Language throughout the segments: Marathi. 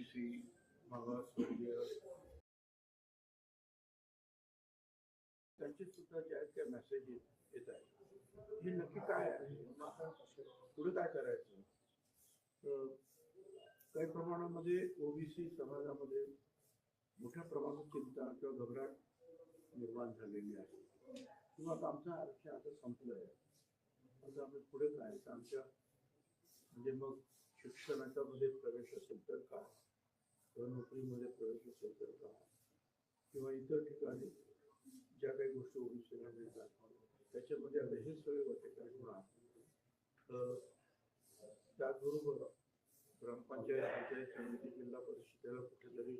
ओबीसी मागासवर्गीय त्यांचे सुद्धा जे आहेत त्या मेसेजेस येत आहेत. हे नक्की काय आहे? पुढे काय करायचं? तर काही प्रमाणामध्ये ओबीसी समाजामध्ये मोठ्या प्रमाणात चिंता किंवा घबराट निर्माण झालेली आहे. किंवा आता आमचं आरक्षण आता संपलं आहे आता आम्ही पुढे काय? तर आमच्या म्हणजे मग शिक्षणाच्या मध्ये प्रवेश असेल तर काय? नोकरीमध्ये प्रवेश असेल तर का? किंवा इतर ठिकाणी ज्या काही गोष्टी ओबीसीला मिळतात त्याच्यामध्ये आता हे सगळे वाटेकारी होणार त्याचबरोबर ग्रामपंचायत पंचायत समिती जिल्हा परिषदेला कुठेतरी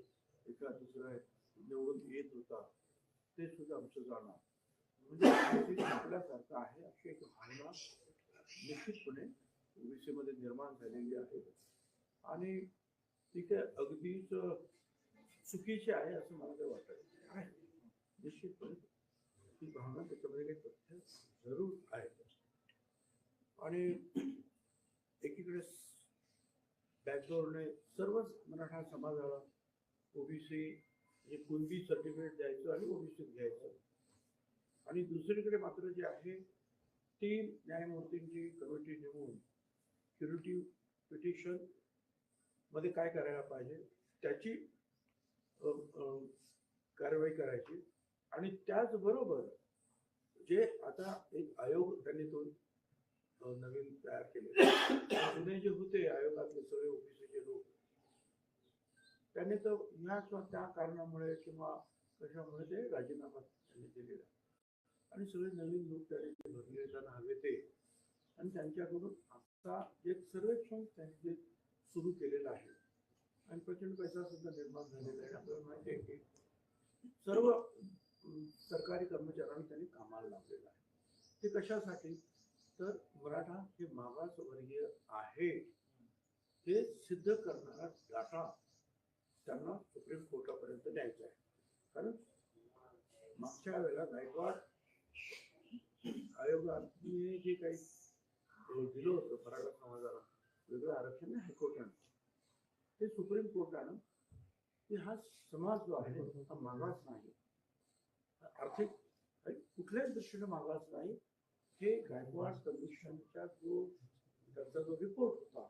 एका दुसरा निवडून येत होता ते सुद्धा आमचं जाणार. म्हणजे आपल्यासारखं आहे अशी एक भावना निश्चितपणे ओबीसीमध्ये निर्माण झालेली आहे. आणि ती काय अगदीच चुकीची आहे असं मला काही वाटत. आहे. निश्चितपणे. ती भावना त्याच्यामध्ये काही तथ्य जरूर आहे. आणि एकीकडे बॅकडोरने सर्वच मराठा समाजाला ओबीसी म्हणजे कुणबी सर्टिफिकेट द्यायचं आणि ओबीसी घ्यायचं. आणि दुसरीकडे मात्र जे आहे तीन न्यायमूर्तींची कमिटी नेमून क्युरेटिव्ह पिटिशन मध्ये काय करायला पाहिजे त्याची कारवाई करायची. आणि त्याचबरोबर जे आता एक आयोग त्यांनी तो नवीन तयार केले जुने जे होते आयोगातले सगळे ओबीसीचे लोक त्यांनी तर या किंवा त्या कारणामुळे किंवा कशामुळे ते राजीनामा त्यांनी दिलेला आणि सगळे नवीन लोक त्याने भरले त्यांना हवे ते. आणि त्यांच्याकडून आता जे सर्वेक्षण त्यांनी जे सुरू केलेलं आहे. आणि प्रचंड पैसा सुद्धा निर्माण झालेला आहे. आपल्याला माहिती आहे की सर्व सरकारी कर्मचाऱ्यांना त्यांनी कामाला लावलेलं आहे. ते कशासाठी? तर मराठा हे मागासवर्गीय आहे. हे सिद्ध करणारा डाटा त्यांना सुप्रीम कोर्टापर्यंत द्यायचा आहे. कारण मागच्या वेळेला गायकवाड आयोगाने जे काही दिलं होतं मराठा समाजाला वेगळं आरक्षण हायकोर्टानं ते सुप्रीम कोर्टानं की हा समाज जो आहे हा मागास नाही. आर्थिक कुठल्याच दृष्टीने मागास नाही हे गायकवाड कमिशनच्या जो त्याचा जो रिपोर्ट होता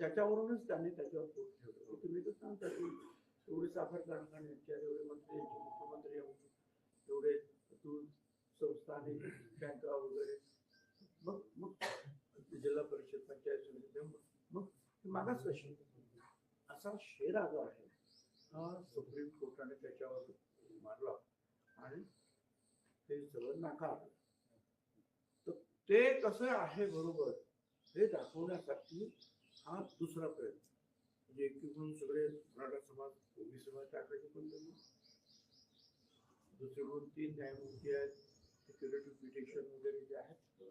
त्याच्यावरूनच त्यांनी त्याच्यावर पोट ठेवलं. तुम्ही तर सांगता की एवढे साखर कारखाने एवढे मंत्री मुख्यमंत्री एवढे दूध संस्था आणि बँका वगैरे मग मग जिल्हा परिषद पंचायत समिती मागास प्रश्न असा शेरा जो आहे. हा सुप्रीम कोर्टाने त्याच्यावर मारला. आणि ते सगळं नाकारलं तर ते कसं आहे बरोबर हे दाखवण्यासाठी हा दुसरा प्रयत्न. म्हणजे एकीकडून सगळे मराठा समाज ओबी समाज टाकायचे पण त्यांनी. दुसरीकडून तीन न्यायमूर्ती आहेत सिक्युरिटी पिटिशन वगैरे जे आहेत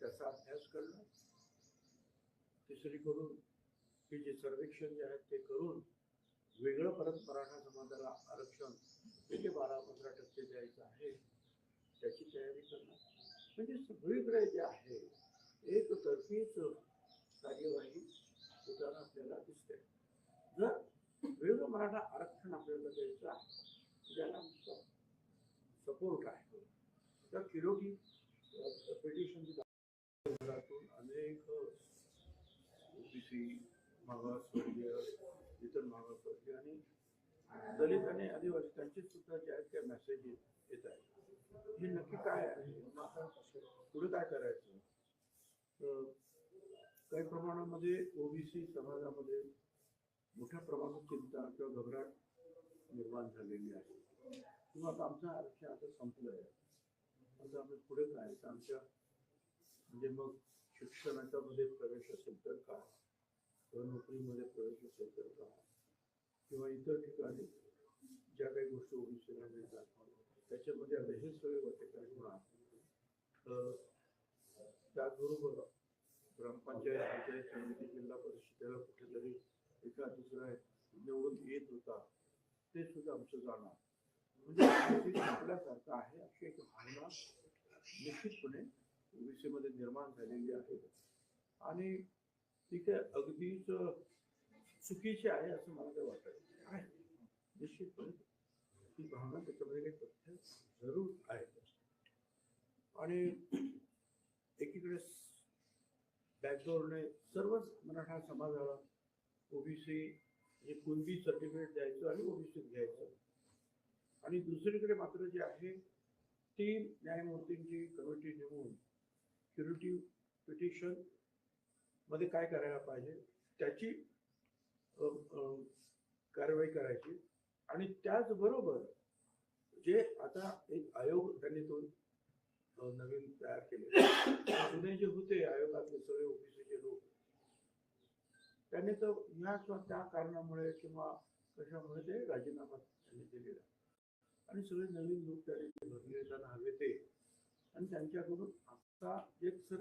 त्याचा अभ्यास करणं. तिसरीकडून हे जे सर्वेक्षण जे आहेत ते करून वेगळं परत मराठा समाजाला आरक्षण ते बारा पंधरा टक्के द्यायचं आहे त्याची तयारी करणं म्हणजे सगळीकडे जे आहे एकतर्फीच कार्यवाही होताना आपल्याला दिसते. जर वेगळं मराठा आरक्षण आपल्याला द्यायचं आहे ज्याला आमचा सपोर्ट आहे तर किरोगी पिटिशन अनेक ओबीसी मागासवर्गीय इतर मागासवर्गीय आणि दलित आणि आदिवासी त्यांचे सुद्धा जे आहेत त्या मेसेजेस येत आहेत. हे नक्की काय आहे? पुढे काय करायचं? तर काही प्रमाणामध्ये ओबीसी समाजामध्ये मोठ्या प्रमाणात चिंता किंवा घबराट निर्माण झालेली आहे. किंवा आता आमचं आरक्षण आता संपलं आहे आता आम्ही पुढे काय? आमच्या म्हणजे मग शिक्षणाच्या मध्ये प्रवेश असेल तर काय किंवा नोकरीमध्ये प्रवेश असेल तर का? किंवा इतर ठिकाणी ज्या काही गोष्टी ओबीसीला मिळतात त्याच्यामध्ये आता हे सगळे वाटेकरी होणार तर त्याचबरोबर ग्रामपंचायत पंचायत समिती जिल्हा परिषदेला कुठेतरी एका दुसऱ्या निवडून येत होता ते सुद्धा आमचं जाणार. म्हणजे आपल्यासारखं आहे अशी एक भावना निश्चितपणे ओबीसीमध्ये निर्माण झालेली आहे. आणि ती काय अगदीच चुकीची आहे असं मला काही वाटत. नाही. आहे. निश्चितपणे. ही भावना त्याच्यामध्ये काही तथ्य जरूर आहे. आणि एकीकडे बॅकडोरने सर्वच मराठा समाजाला ओबीसी हे कुणबी सर्टिफिकेट द्यायचं आणि ओबीसी घ्यायचं. आणि दुसरीकडे मात्र जे आहे तीन न्यायमूर्तींची कमिटी नेमून क्युरिटिव्ह पिटिशन मध्ये काय करायला पाहिजे त्याची कारवाई करायची. आणि त्याचबरोबर जे आता एक आयोग त्यांनी तो नवीन तयार केले जुने जे होते आयोगातले सगळे ओबीसीचे लोक त्यांनी तर ह्या किंवा त्या कारणामुळे किंवा कशामुळे ते राजीनामा त्यांनी दिलेला आणि सगळे नवीन लोक त्यांनी भरले जाणं हवे ते आणि त्यांच्याकडून आता जे सर्व